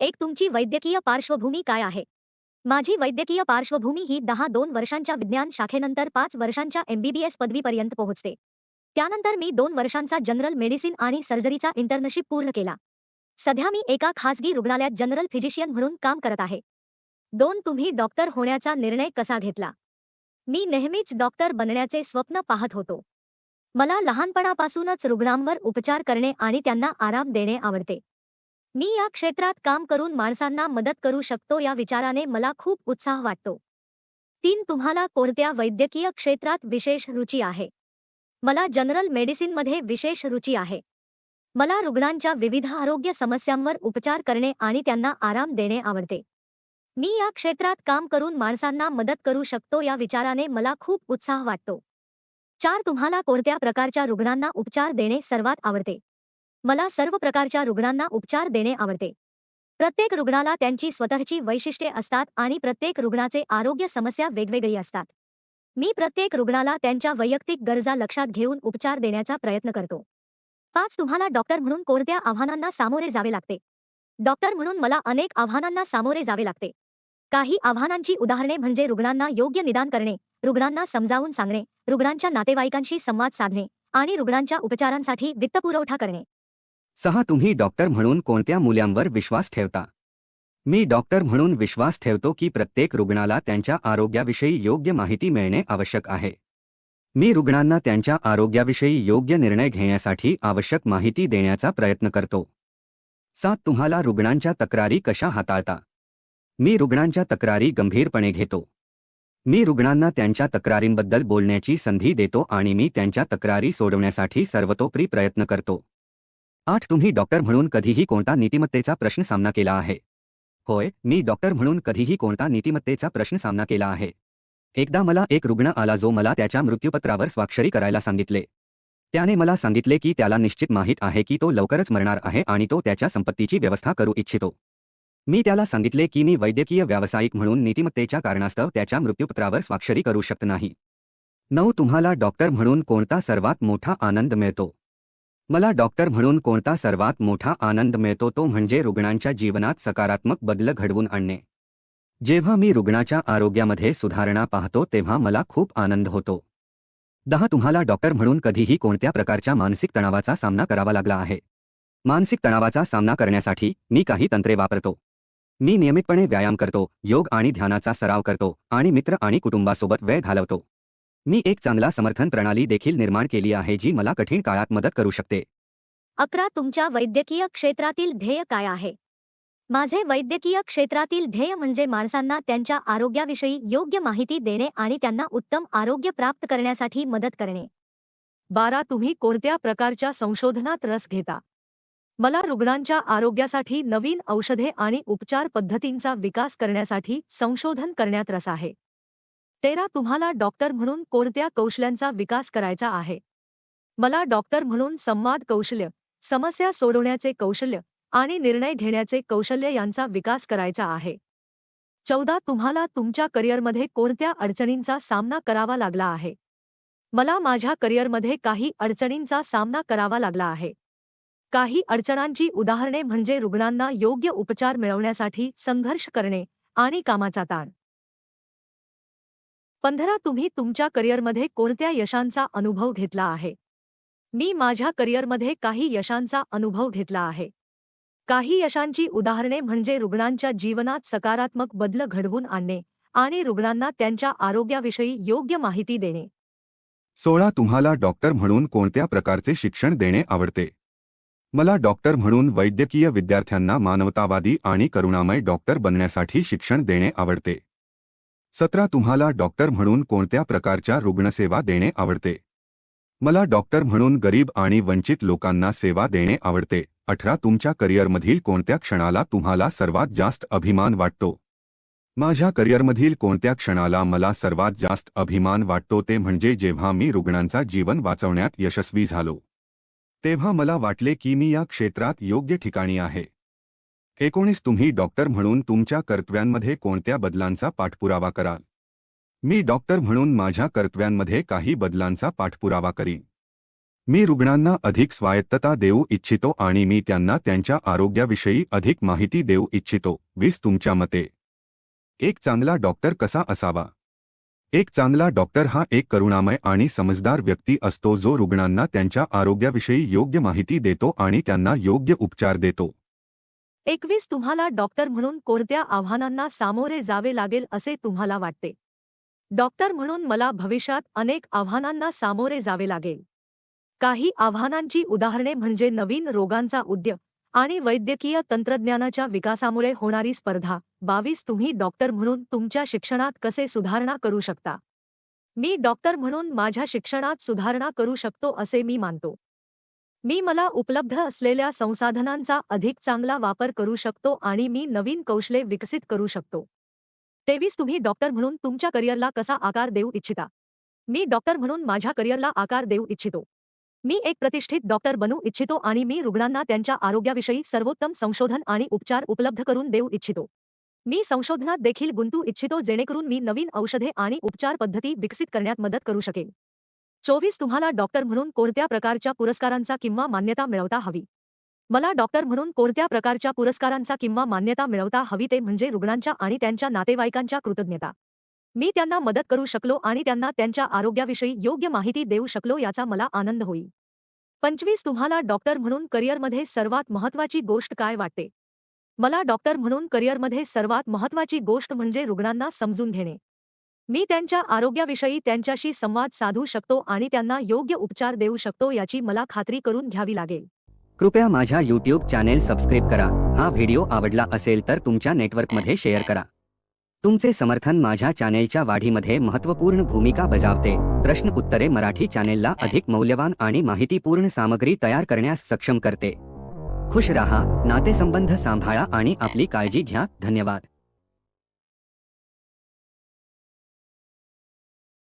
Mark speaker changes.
Speaker 1: एक तुमची वैद्यकीय पार्श्वभूमी काय आहे? माझी वैद्यकीय पार्श्वभूमी ही दहा दोन वर्षांच्या विज्ञान शाखेनंतर पाच वर्षांच्या एमबीबीएस पदवीपर्यंत पोहोचते. त्यानंतर मी दोन वर्षांचा जनरल मेडिसिन आणि सर्जरीचा इंटर्नशिप पूर्ण केला. सध्या मी एका खासगी रुग्णालयात जनरल फिजिशियन म्हणून काम करत आहे. दोन तुम्ही डॉक्टर होण्याचा निर्णय कसा घेतला? मी नेहमीच डॉक्टर बनण्याचे स्वप्न पाहत होतो. मला लहानपणापासूनच रुग्णांवर उपचार करणे आणि त्यांना आराम देणे आवडते. मी या क्षेत्रात काम करून माणसांना मदत करू शकतो या विचाराने मला खूप उत्साह वाटतो. तीन तुम्हाला कोणत्या वैद्यकीय क्षेत्रात विशेष रुची आहे? मला जनरल मेडिसिनमध्ये विशेष रुची आहे. मला रुग्णांच्या विविध आरोग्य समस्यांवर उपचार करणे आणि त्यांना आराम देणे आवडते. मी या क्षेत्रात काम करून माणसांना मदत करू शकतो या विचाराने मला खूप उत्साह वाटतो. चार तुम्हाला कोणत्या प्रकारच्या रुग्णांना उपचार देणे सर्वात आवडते? मला सर्व प्रकारच्या रुग्णांना उपचार देणे आवडते. प्रत्येक रुग्णाला त्यांची स्वतःची वैशिष्ट्ये असतात आणि प्रत्येक रुग्णाचे आरोग्य समस्या वेगवेगळी असतात. मी प्रत्येक रुग्णाला त्यांच्या वैयक्तिक गरजा लक्षात घेऊन उपचार देण्याचा प्रयत्न करतो. पाच तुम्हाला डॉक्टर म्हणून कोणत्या आव्हानांना सामोरे जावे लागते? डॉक्टर म्हणून मला अनेक आव्हानांना सामोरे जावे लागते. काही आव्हानांची उदाहरणे म्हणजे रुग्णांना योग्य निदान करणे रुग्णांना समजावून सांगणे रुग्णांच्या नातेवाईकांशी संवाद साधणे आणि रुग्णांच्या उपचारांसाठी वित्तपुरवठा करणे.
Speaker 2: सहा तुम्ही डॉक्टर म्हणून कोणत्या मुल्यांवर विश्वास ठेवता? मी डॉक्टर म्हणून विश्वास ठेवतो की प्रत्येक रुग्णाला त्यांच्या आरोग्याविषयी योग्य माहिती मिळणे आवश्यक आहे. मी रुग्णांना त्यांच्या आरोग्याविषयी योग्य निर्णय घेण्यासाठी आवश्यक माहिती देण्याचा प्रयत्न करतो. सात तुम्हाला रुग्णांच्या तक्रारी कशा हाताळता? मी रुग्णांच्या तक्रारी गंभीरपणे घेतो. मी रुग्णांना त्यांच्या तक्रारींबद्दल बोलण्याची संधी देतो आणि मी त्यांच्या तक्रारी सोडवण्यासाठी सर्वतोपरी प्रयत्न करतो. आठ तुम्ही डॉक्टर म्हणून कधीही कोणता नीतिमत्तेचा प्रश्न सामना केला आहे. होय मी डॉक्टर म्हणून कधीही कोणता नीतिमत्तेचा प्रश्न सामना केला आहे. एकदा मला एक रुग्ण आला जो मला त्याच्या मृत्यूपत्रावर स्वाक्षरी करायला सांगितले. त्याने मला सांगितले की त्याला निश्चित माहीत आहे की तो लवकरच मरणार आहे आणि तो त्याच्या संपत्तीची व्यवस्था करू इच्छितो. मी त्याला सांगितले की मी वैद्यकीय व्यावसायिक म्हणून नीतिमत्तेच्या कारणास्तव त्याच्या मृत्यूपत्रावर स्वाक्षरी करू शकत नाही. नऊ तुम्हाला डॉक्टर म्हणून कोणता सर्वात मोठा आनंद मिळतो? मला डॉक्टर म्हणून कोणता सर्वात मोठा आनंद मिळतो तो म्हणजे रुग्णांच्या जीवनात सकारात्मक बदल घडवून आणणे. जेव्हा मी रुग्णाच्या आरोग्यामध्ये सुधारणा पाहतो तेव्हा मला खूप आनंद होतो. दहा तुम्हाला डॉक्टर म्हणून कधीही कोणत्या प्रकारच्या मानसिक तणावाचा सामना करावा लागला आहे? मानसिक तणावाचा सामना करण्यासाठी मी काही तंत्रे वापरतो. मी नियमितपणे व्यायाम करतो योग आणि ध्यानाचा सराव करतो आणि मित्र आणि कुटुंबासोबत वेळ घालवतो. मी एक चांगला समर्थन प्रणाली देखील निर्माण केली आहे जी मला कठीण काळात मदत करू शकते.
Speaker 1: अकरा तुमच्या वैद्यकीय क्षेत्रातील ध्येय काय आहे? माझे वैद्यकीय क्षेत्रातील ध्येय म्हणजे माणसांना त्यांच्या आरोग्याविषयी योग्य माहिती देणे आणि त्यांना उत्तम आरोग्य प्राप्त करण्यासाठी मदत करणे.
Speaker 3: बारा तुम्ही कोणत्या प्रकारच्या संशोधनात रस घेता? मला रुग्णांच्या आरोग्यासाठी नवीन औषधे आणि उपचार पद्धतींचा विकास करण्यासाठी संशोधन करण्यात रस आहे. तेरा तुम्हाला डॉक्टर म्हणून कोणत्या कौशल्यांचा विकास करायचा आहे? मला डॉक्टर म्हणून संवाद कौशल्य समस्या सोडवण्याचे कौशल्य आणि निर्णय घेण्याचे कौशल्य यांचा विकास करायचा आहे. चौदा तुम्हाला तुमच्या करिअरमध्ये कोणत्या अडचणींचा सामना करावा लागला आहे? मला माझ्या करिअरमध्ये काही अडचणींचा सामना करावा लागला आहे. काही अडचणांची उदाहरणे म्हणजे रुग्णांना योग्य उपचार मिळवण्यासाठी संघर्ष करणे आणि कामाचा ताण. पंधरा तुम्ही तुमच्या करिअरमध्ये कोणत्या यशांचा अनुभव घेतला आहे? मी माझ्या करिअरमध्ये काही यशांचा अनुभव घेतला आहे. काही यशांची उदाहरणे म्हणजे रुग्णांच्या जीवनात सकारात्मक बदल घडवून आणणे आणि रुग्णांना त्यांच्या आरोग्याविषयी योग्य माहिती देणे.
Speaker 4: सोळा तुम्हाला डॉक्टर म्हणून कोणत्या प्रकारचे शिक्षण देणे आवडते? मला डॉक्टर म्हणून वैद्यकीय विद्यार्थ्यांना मानवतावादी आणि करुणामय डॉक्टर बनण्यासाठी शिक्षण देणे आवडते. सतरा तुम्हाला डॉक्टर म्हणून कोणत्या प्रकारच्या रुग्णसेवा देणे आवडते? मला डॉक्टर म्हणून गरीब आणि वंचित लोकांना सेवा देणे आवडते. अठरा तुमच्या करिअरमधील कोणत्या क्षणाला तुम्हाला सर्वात जास्त अभिमान वाटतो? माझ्या करिअरमधील कोणत्या क्षणाला मला सर्वात जास्त अभिमान वाटतो ते म्हणजे जेव्हा मी रुग्णांचा जीवन वाचवण्यात यशस्वी झालो. तेव्हा मला वाटले की मी या क्षेत्रात योग्य ठिकाणी आहे. एकोणीस तुम्ही डॉक्टर म्हणून तुमच्या कर्तव्यांमध्ये कोणत्या बदलांचा पाठपुरावा कराल? मी डॉक्टर म्हणून माझ्या कर्तव्यांमध्ये काही बदलांचा पाठपुरावा करीन. मी रुग्णांना अधिक स्वायत्तता देऊ इच्छितो आणि मी त्यांना त्यांच्या आरोग्याविषयी अधिक माहिती देऊ इच्छितो वीस तुमच्या मते. एक चांगला डॉक्टर कसा असावा? एक चांगला डॉक्टर हा एक करुणामय आणि समजदार व्यक्ती असतो जो रुग्णांना त्यांच्या आरोग्याविषयी योग्य माहिती देतो आणि त्यांना योग्य उपचार देतो.
Speaker 1: एकवीस तुम्हाला डॉक्टर म्हणून कोणत्या आव्हानांना सामोरे जावे लागेल असे तुम्हाला वाटते? डॉक्टर म्हणून मला भविष्यात अनेक आव्हानांना सामोरे जावे लागेल. काही आव्हानांची उदाहरणे म्हणजे नवीन रोगांचा उद्य आणि वैद्यकीय तंत्रज्ञानाच्या विकासामुळे होणारी स्पर्धा. बावीस तुम्ही डॉक्टर म्हणून तुमच्या शिक्षणात कसे सुधारणा करू शकता? मी डॉक्टर म्हणून माझ्या शिक्षणात सुधारणा करू शकतो असे मी मानतो. मी मला उपलब्ध असलेल्या संसाधनांचा अधिक चांगला वापर करू शकतो आणि मी नवीन कौशले विकसित करू शकतो. तेवीस तुम्ही डॉक्टर म्हणून तुमच्या करिअरला कसा आकार देऊ इच्छिता? मी डॉक्टर म्हणून माझ्या करिअरला आकार देऊ इच्छितो. मी एक प्रतिष्ठित डॉक्टर बनू इच्छितो आणि मी रुग्णांना त्यांच्या आरोग्याविषयी सर्वोत्तम संशोधन आणि उपचार उपलब्ध करून देऊ इच्छितो. मी संशोधनात देखील गुंतू इच्छितो जेणेकरून मी नवीन औषधे आणि उपचार पद्धती विकसित करण्यात मदत करू शकेन. चोवीस तुम्हाला डॉक्टर म्हणून कोणत्या प्रकारच्या पुरस्कारांचा किंवा मान्यता मिळवता हवी? मला डॉक्टर म्हणून कोणत्या प्रकारच्या पुरस्कारांचा किंवा मान्यता मिळवता हवी ते म्हणजे रुग्णांच्या आणि त्यांच्या नातेवाईकांच्या कृतज्ञता. मी त्यांना मदत करू शकलो आणि त्यांना त्यांच्या आरोग्याविषयी योग्य माहिती देऊ शकलो याचा मला आनंद होईल. पंचवीस तुम्हाला डॉक्टर म्हणून करिअरमध्ये सर्वात महत्त्वाची गोष्ट काय वाटते? मला डॉक्टर म्हणून करिअरमध्ये सर्वात महत्त्वाची गोष्ट म्हणजे रुग्णांना समजून घेणे. मी त्यांच्या आरोग्याविषयी त्यांच्याशी संवाद साधू शकतो आणि त्यांना योग्य उपचार देऊ शकतो याची मला खात्री करून घ्यावी लागेल.
Speaker 2: कृपया माझ्या यूट्यूब चॅनेल सबस्क्राईब करा. हा व्हिडिओ आवडला असेल तर तुमच्या नेटवर्कमध्ये शेअर करा. तुमचे समर्थन माझ्या चॅनेलच्या वाढीमध्ये महत्त्वपूर्ण भूमिका बजावते. प्रश्न उत्तरे मराठी चॅनेलला अधिक मौल्यवान आणि माहितीपूर्ण सामग्री तयार करण्यास सक्षम करते. खुश रहा नातेसंबंध सांभाळा आणि आपली काळजी घ्या. धन्यवाद.